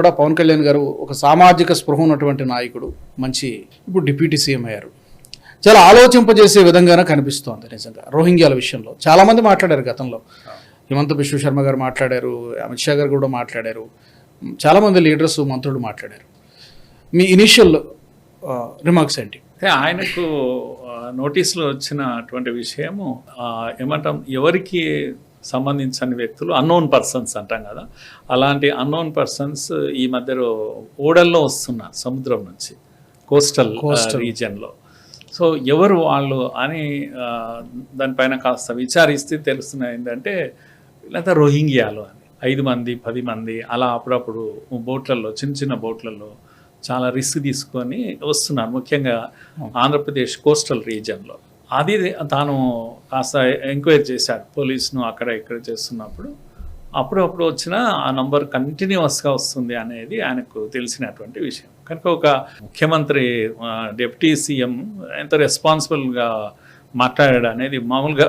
కూడా పవన్ కళ్యాణ్ గారు ఒక సామాజిక స్పృహ ఉన్నటువంటి నాయకుడు మంచి ఇప్పుడు డిప్యూటీ సీఎం అయ్యారు. చాలా ఆలోచింపజేసే విధంగానే కనిపిస్తోంది నిజంగా రోహింగ్యాల విషయంలో. చాలామంది మాట్లాడారు గతంలో. హిమంత బిశ్వ శర్మ గారు మాట్లాడారు అమిత్ షా గారు కూడా మాట్లాడారు. చాలామంది లీడర్స్ మంత్రులు మాట్లాడారు. మీ ఇనిషియల్ రిమార్క్స్ ఏంటి? ఆయనకు ఆ, నోటీసులో వచ్చినటువంటి విషయము ఏమంటాం ఎవరికి సంబంధించని వ్యక్తులు అన్నోన్ పర్సన్స్ అంటాం కదా. అలాంటి అన్నోన్ పర్సన్స్ ఈ మధ్యలో ఓడల్లో వస్తున్నారు సముద్రం నుంచి కోస్టల్ రీజియన్లో సో ఎవరు వాళ్ళు అని దానిపైన కాస్త విచారిస్తే తెలుస్తున్న ఏంటంటే వీళ్ళంతా రోహింగ్యాలు అని. ఐదు మంది పది మంది అలా అప్పుడప్పుడు బోట్లలో చిన్న చిన్న బోట్లలో చాలా రిస్క్ తీసుకొని వస్తున్నారు. ముఖ్యంగా ఆంధ్రప్రదేశ్ కోస్టల్ రీజియన్లో. అది తాను కాస్త ఎంక్వైరీ చేశాడు పోలీసును అక్కడ ఇక్కడ చేస్తున్నప్పుడు. అప్పుడప్పుడు వచ్చిన ఆ నంబర్ కంటిన్యూస్గా వస్తుంది అనేది ఆయనకు తెలిసినటువంటి విషయం. కనుక ఒక ముఖ్యమంత్రి డిప్యూటీ సీఎం ఎంత రెస్పాన్సిబుల్గా మాట్లాడాడు అనేది మామూలుగా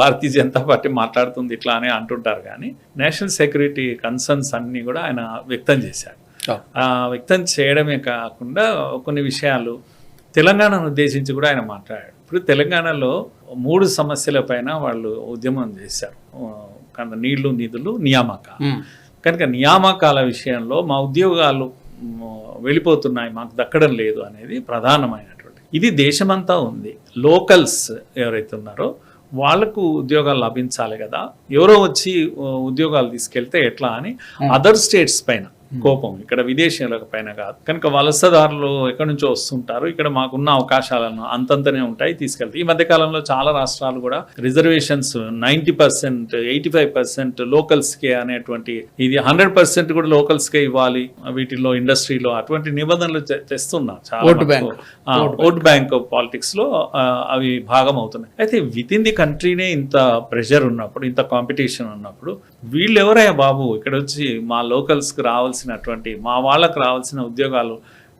భారతీయ జనతా పార్టీ మాట్లాడుతుంది ఇట్లా అని అంటుంటారు కానీ నేషనల్ సెక్యూరిటీ కన్సర్న్స్ అన్నీ కూడా ఆయన వ్యక్తం చేశాడు ఆ వ్యక్తం చేయడమే కాకుండా కొన్ని విషయాలు తెలంగాణను ఉద్దేశించి కూడా ఆయన మాట్లాడాడు. ఇప్పుడు తెలంగాణలో మూడు సమస్యల పైన వాళ్ళు ఉద్యమం చేశారు. నీళ్ళు నిధులు నియామకాలు కనుక నియామకాల విషయంలో మా ఉద్యోగాలు వెళ్ళిపోతున్నాయి మాకు దక్కడం లేదు అనేది ప్రధానమైనటువంటి. ఇది దేశమంతా ఉంది. లోకల్స్ ఎవరైతే ఉన్నారో వాళ్ళకు ఉద్యోగాలు లభించాలి కదా. ఎవరో వచ్చి ఉద్యోగాలు తీసుకెళ్తే ఎట్లా అని అదర్ స్టేట్స్ పైన. కోపం. ఇక్కడ విదేశీయుల పైన కాదు. కనుక వలసదారులు ఎక్కడి నుంచో వస్తుంటారు. ఇక్కడ మాకున్న అవకాశాలను అంతంతనే ఉంటాయి తీసుకెళ్తాయి. ఈ మధ్య కాలంలో చాలా రాష్ట్రాలు కూడా reservations ninety percent eighty five percent లోకల్స్కే అనేటువంటి ఇది హండ్రెడ్ పర్సెంట్ కూడా లోకల్స్కే ఇవ్వాలి. వీటిలో ఇండస్ట్రీలో అటువంటి నిబంధనలు తెస్తున్నారు చాలా ఓటు. బ్యాంక్. పాలిటిక్స్లో అవి భాగం అవుతున్నాయి అయితే విత్ ఇన్ ది కంట్రీనే ఇంత ప్రెషర్ ఉన్నప్పుడు ఇంత కాంపిటీషన్ ఉన్నప్పుడు వీళ్ళు ఎవరయ్యా బాబు? ఇక్కడ వచ్చి మా లోకల్స్కి రావాల్సినటువంటి మా వాళ్ళకు రావాల్సిన ఉద్యోగాలు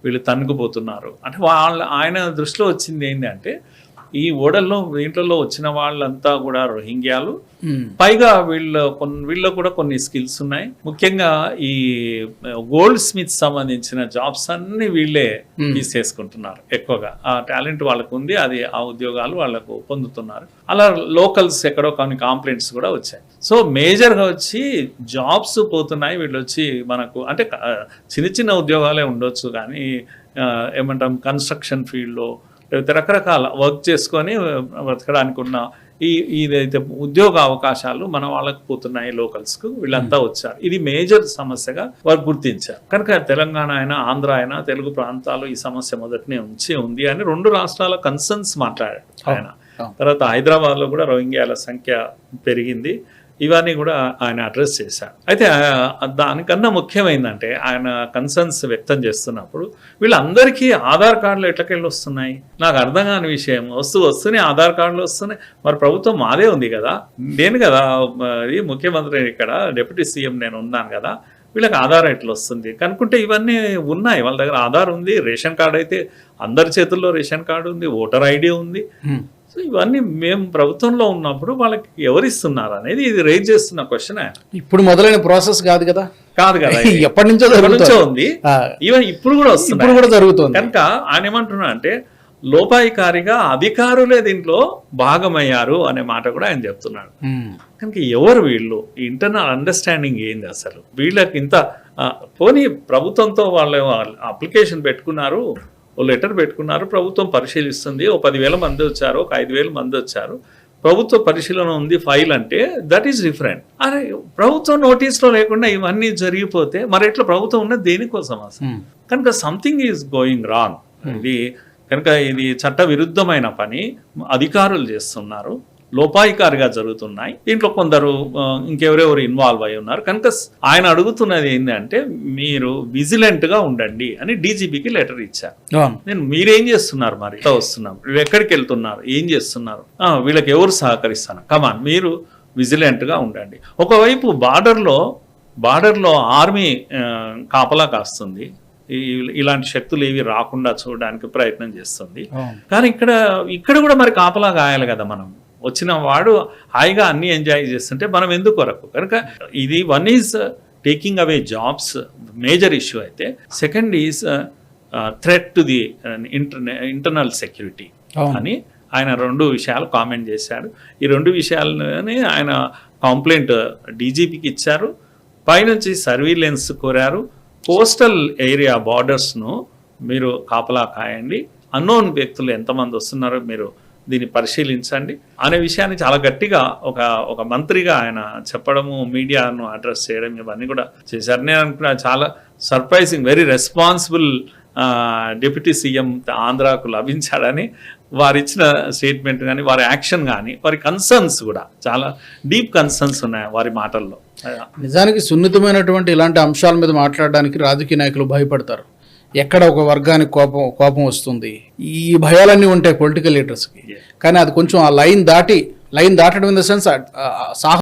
వీళ్ళు తన్నుకుపోతున్నారు. అంటే వాళ్ళ ఆయన దృష్టిలో వచ్చింది ఏంటంటే ఈ ఓడల్లో దీంట్లో వచ్చిన వాళ్ళంతా కూడా రోహింగ్యాలు. పైగా వీళ్ళ కొన్ని వీళ్ళలో కూడా కొన్ని స్కిల్స్ ఉన్నాయి. ముఖ్యంగా ఈ గోల్డ్ స్మిత్ సంబంధించిన జాబ్స్ అన్ని వీళ్ళే తీసేసుకుంటున్నారు ఎక్కువగా. ఆ టాలెంట్ వాళ్ళకు ఉంది అది ఆ ఉద్యోగాలు వాళ్ళకు పొందుతున్నారు. అలా లోకల్స్ ఎక్కడో కొన్ని కాంప్లైంట్స్ కూడా వచ్చాయి. సో మేజర్గా వచ్చి జాబ్స్ పోతున్నాయి. వీళ్ళు వచ్చి మనకు అంటే చిన్న చిన్న ఉద్యోగాలే ఉండొచ్చు కానీ ఏమంటాం కన్స్ట్రక్షన్ ఫీల్డ్లో లేకపోతే రకరకాల వర్క్ చేసుకొని బ్రతకడానికి ఉన్న ఈ ఇదైతే ఉద్యోగ అవకాశాలు మన వాళ్ళకి పోతున్నాయి లోకల్స్కు వీళ్ళంతా వచ్చారు. ఇది మేజర్ సమస్యగా వారు గుర్తించారు. కనుక తెలంగాణ అయినా ఆంధ్ర అయినా తెలుగు ప్రాంతాలు ఈ సమస్య మొదటినే ఉంచి ఉంది అని రెండు రాష్ట్రాల కన్సర్న్స్ మాట్లాడాడు ఆయన. తర్వాత హైదరాబాద్లో కూడా రోహింగ్యాల సంఖ్య పెరిగింది. ఇవన్నీ కూడా ఆయన అడ్రస్ చేశారు. అయితే దానికన్నా ముఖ్యమైందంటే ఆయన కన్సర్న్స్ వ్యక్తం చేస్తున్నప్పుడు వీళ్ళందరికీ ఆధార్ కార్డులు ఎట్లకెళ్ళి వస్తున్నాయి నాకు అర్థం కాని విషయం వస్తూ వస్తూనే ఆధార్ కార్డులు వస్తున్నాయి. మరి ప్రభుత్వం మాదే ఉంది కదా? నేను కదా ఇది ముఖ్యమంత్రి ఇక్కడ డిప్యూటీ సీఎం నేను ఉన్నాను కదా? వీళ్ళకి ఆధార్ ఎట్లా వస్తుంది కనుక్కుంటే ఇవన్నీ ఉన్నాయి. వాళ్ళ దగ్గర ఆధార్ ఉంది రేషన్ కార్డు అయితే అందరి చేతుల్లో రేషన్ కార్డు ఉంది ఓటర్ ఐడి ఉంది. సో ఇవన్నీ మేము ప్రభుత్వంలో ఉన్నప్పుడు వాళ్ళకి ఎవరిస్తున్నారు అనేది ఇది రైజ్ చేస్తున్న క్వశ్చన్ ఇప్పుడు మొదలైన ప్రాసెస్ కాదు కదా? కాదు కదా. ఎప్పటి నుంచో నుంచో ఉంది. ఈవెన్ ఇప్పుడు కూడా ఇప్పుడు వస్తుంది కూడా జరుగుతుంది. కనుక ఆయన ఏమంటున్నా అంటే లోపాయికారిగా అధికారులే దీంట్లో భాగమయ్యారు అనే మాట కూడా ఆయన చెప్తున్నాడు. కనుక ఎవరు వీళ్ళు? ఇంటర్నల్ అండర్స్టాండింగ్ ఏంది అసలు? వీళ్ళకి ఇంత పోనీ ప్రభుత్వంతో వాళ్ళు అప్లికేషన్ పెట్టుకున్నారు. ఓ లెటర్ పెట్టుకున్నారు. ప్రభుత్వం పరిశీలిస్తుంది. ఓ పదివేల మంది వచ్చారు. ఒక ఐదు వేల మంది వచ్చారు. ప్రభుత్వ పరిశీలన ఉంది ఫైల్ అంటే దట్ ఈస్ డిఫరెంట్. అరే ప్రభుత్వం నోటీస్లో లేకుండా ఇవన్నీ జరిగిపోతే మరి ఎట్లా? ప్రభుత్వం ఉన్నది దేనికోసం అసలు. కనుక సంథింగ్ ఈజ్ గోయింగ్ రాంగ్ ఇది కనుక ఇది చట్ట విరుద్ధమైన పని. అధికారులు చేస్తున్నారు. లోపాయికారిగా జరుగుతున్నాయి. దీంట్లో కొందరు ఇంకెవరెవరు ఇన్వాల్వ్ అయి ఉన్నారు. కనుక ఆయన అడుగుతున్నది ఏంటంటే మీరు విజిలెంట్గా ఉండండి అని డీజీపీకి లెటర్ ఇచ్చారు. నేను మీరేం చేస్తున్నారు మరి? వస్తున్నాం. ఎక్కడికి వెళ్తున్నారు? ఏం చేస్తున్నారు? వీళ్ళకి ఎవరు సహకరిస్తారు కమాన్ మీరు విజిలెంట్గా ఉండండి. ఒకవైపు బార్డర్లో బార్డర్లో ఆర్మీ కాపలా కాస్తుంది. ఇలాంటి శక్తులు ఏవి రాకుండా చూడడానికి ప్రయత్నం చేస్తుంది. కానీ ఇక్కడ ఇక్కడ కూడా మరి కాపలా కాయాలి కదా మనం. వచ్చిన వాడు హాయిగా అన్ని ఎంజాయ్ చేస్తుంటే మనం ఎందుకు కొరకు? కనుక ఇది one is taking away jobs major issue అయితే. Second is threat to the internal internal security. అని ఆయన రెండు విషయాలు కామెంట్ చేశారు. ఈ రెండు విషయాలని ఆయన కంప్లైంట్ డీజీపీకి ఇచ్చారు. పైనుంచి సర్వీలెన్స్ కోరారు. కోస్టల్ ఏరియా బార్డర్స్ను మీరు కాపలా కాయండి. అన్నోన్ వ్యక్తులు ఎంతమంది వస్తున్నారో మీరు దీన్ని పరిశీలించండి అనే విషయాన్ని చాలా గట్టిగా ఒక ఒక మంత్రిగా ఆయన చెప్పడము మీడియాను అడ్రస్ చేయడం ఇవన్నీ కూడా చేశారు. నేను అనుకున్నా చాలా surprising very responsible deputy CM ఆంధ్రాకు లభించాడని వారు ఇచ్చిన స్టేట్మెంట్ కానీ వారి యాక్షన్ కానీ వారి కన్సర్న్స్ కూడా చాలా డీప్ కన్సర్న్స్ ఉన్నాయి వారి మాటల్లో. నిజానికి సున్నితమైనటువంటి ఇలాంటి అంశాల మీద మాట్లాడడానికి రాజకీయ నాయకులు భయపడతారు. ఎక్కడ ఒక వర్గానికి కోపం కోపం వస్తుంది. ఈ భయాలన్నీ ఉంటాయి పొలిటికల్ లీడర్స్కి కానీ అది కొంచెం ఆ లైన్ దాటి లైన్ దాటడం ఇన్ ద సెన్స్ సాహసం